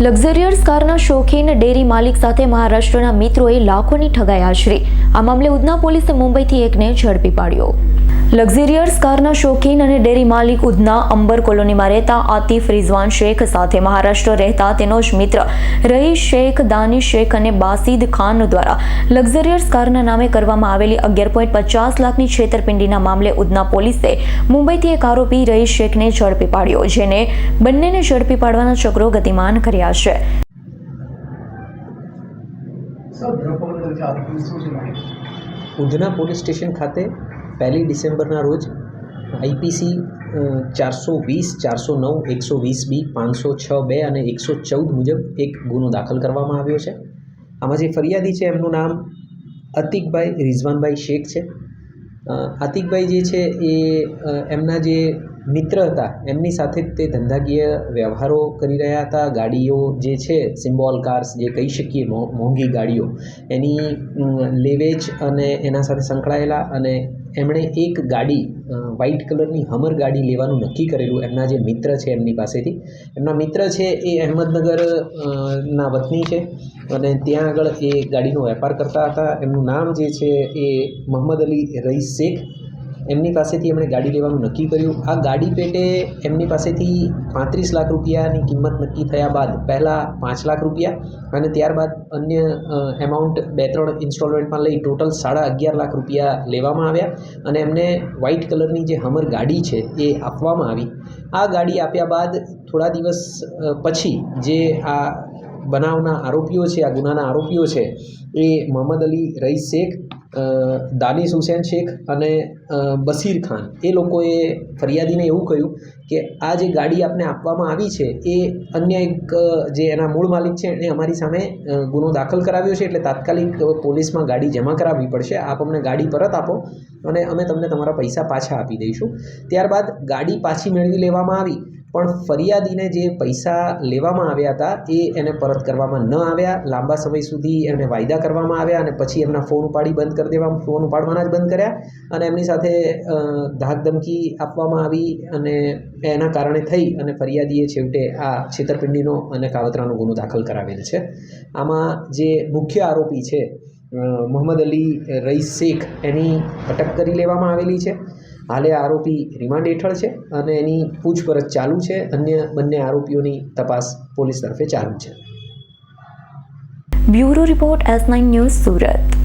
Luxurious કારના શોખીન dairy માલિક સાથે મહારાષ્ટ્રના મિત્રોએ લાખોની ઠગાઈ આશરી આ મામલે ઉધના પોલીસે મુંબઈથી એકને ઝડપી પાડ્યો. લક્ઝરિયસ કારના શોખીન અને ડેરી માલિક ઉધના અંબર કોલોનીમાં રહેતા આતિફ રિઝવાન શેખ સાથે મહારાષ્ટ્ર રહેતા તેનો જ મિત્ર રહી શેખ, દાનિશ શેખ અને બાસિદ ખાન દ્વારા લક્ઝરિયસ કારના નામે કરવામાં આવેલી અગિયાર પોઈન્ટ પચાસ લાખની છેતરપિંડીના મામલે ઉધના પોલીસે મુંબઈથી એક આરોપી રહી શેખને ઝડપી પાડ્યો, જેને બંનેને ઝડપી પાડવાના ચક્રો ગતિમાન કર્યા ઉધના પોલીસ સ્ટેશન ખાતે પહેલી ડિસેમ્બરના રોજ આઈપીસી ચારસો વીસ, ચારસો નવ, એકસો વીસ બી, પાંચસો છ બે અને એકસો ચૌદ મુજબ એક ગુનો દાખલ કરવામાં આવ્યો છે. આમાં જે ફરિયાદી છે એમનું નામ અતિકભાઈ રિઝવાનભાઈ શેખ છે. આતિકભાઈ જે છે એ એમના જે મિત્ર હતા. એમની સાથે તે ધંધાકીય વ્યવહારો કરી રહ્યા હતા. ગાડીઓ જે છે, સિમ્બોલ કાર્સ જે કહી શકીએ મોંઘી ગાડીઓ, એની લેવેજ અને એના સાથે સંકળાયેલા અને એમણે એક ગાડી વ્હાઇટ કલરની હમર ગાડી લેવાનું નક્કી કરેલું એમના જે મિત્ર છે એમની પાસેથી. એમના મિત્ર છે એ અહેમદનગર ના વતની છે અને ત્યાં આગળ એ ગાડીનો વેપાર કરતા હતા. એમનું નામ જે છે એ મોહમ્મદ અલી રઈસ શેખ. એમની પાસેથી એમણે ગાડી લેવાનું નક્કી કર્યું. આ ગાડી પેટે એમની પાસેથી પાંત્રીસ લાખ રૂપિયાની કિંમત નક્કી થયા બાદ પહેલાં પાંચ લાખ રૂપિયા અને ત્યારબાદ અન્ય એમાઉન્ટ બે ત્રણ ઇન્સ્ટોલમેન્ટમાં લઈ ટોટલ સાડા અગિયાર લાખ રૂપિયા લેવામાં આવ્યા અને એમને વ્હાઇટ કલરની જે હમર ગાડી છે એ આપવામાં આવી. આ ગાડી આપ્યા બાદ થોડા દિવસ પછી જે આ બનાવના આરોપીઓ છે, આ ગુનાના આરોપીઓ છે, એ મોહમ્મદ અલી રઈસ શેખ દાનિશ હુસેન શેખ અને બસીર ખાન. એ લોકોએ ફરિયાદીને એવું કહ્યું કે આ જે ગાડી આપને આપવામાં આવી છે, એ અન્ય એક જે એના મૂળ માલિક છે એણે અમારી સામે ગુનો દાખલ કરાવ્યો છે, એટલે તાત્કાલિક પોલીસમાં ગાડી જમા કરાવવી પડશે. આપ અમને ગાડી પરત આપો અને અમે તમને તમારા પૈસા પાછા આપી દઈશું. ત્યારબાદ ગાડી પાછી મેળવી લેવામાં આવી. પણ ફરિયાદીને જે પૈસા લેવામાં આવ્યા હતા, એ એને પરત કરવામાં ન આવ્યા. લાંબા સમય સુધી એમને વાયદા કરવામાં આવ્યા અને પછી એમના ફોન ઉપાડી બંધ કરી દેવા, ફોન ઉપાડવાના જ બંધ કર્યા અને એમની સાથે ધાક ધમકી આપવામાં આવી અને એના કારણે થઈ અને ફરિયાદીએ છેવટે આ છેતરપિંડીનો અને કાવતરાનો ગુનો દાખલ કરાવેલ છે. આમાં જે મુખ્ય આરોપી છે મોહમ્મદ અલી રઈસ શેખ, એની અટક કરી લેવામાં આવેલી છે. હાલે આરોપી રિમાન્ડ હેઠળ છે અને એની પૂછપરછ ચાલુ છે. અન્ય બંને આરોપીઓની તપાસ પોલીસ તરફે ચાલુ છે. Bureau report S nine news Surat.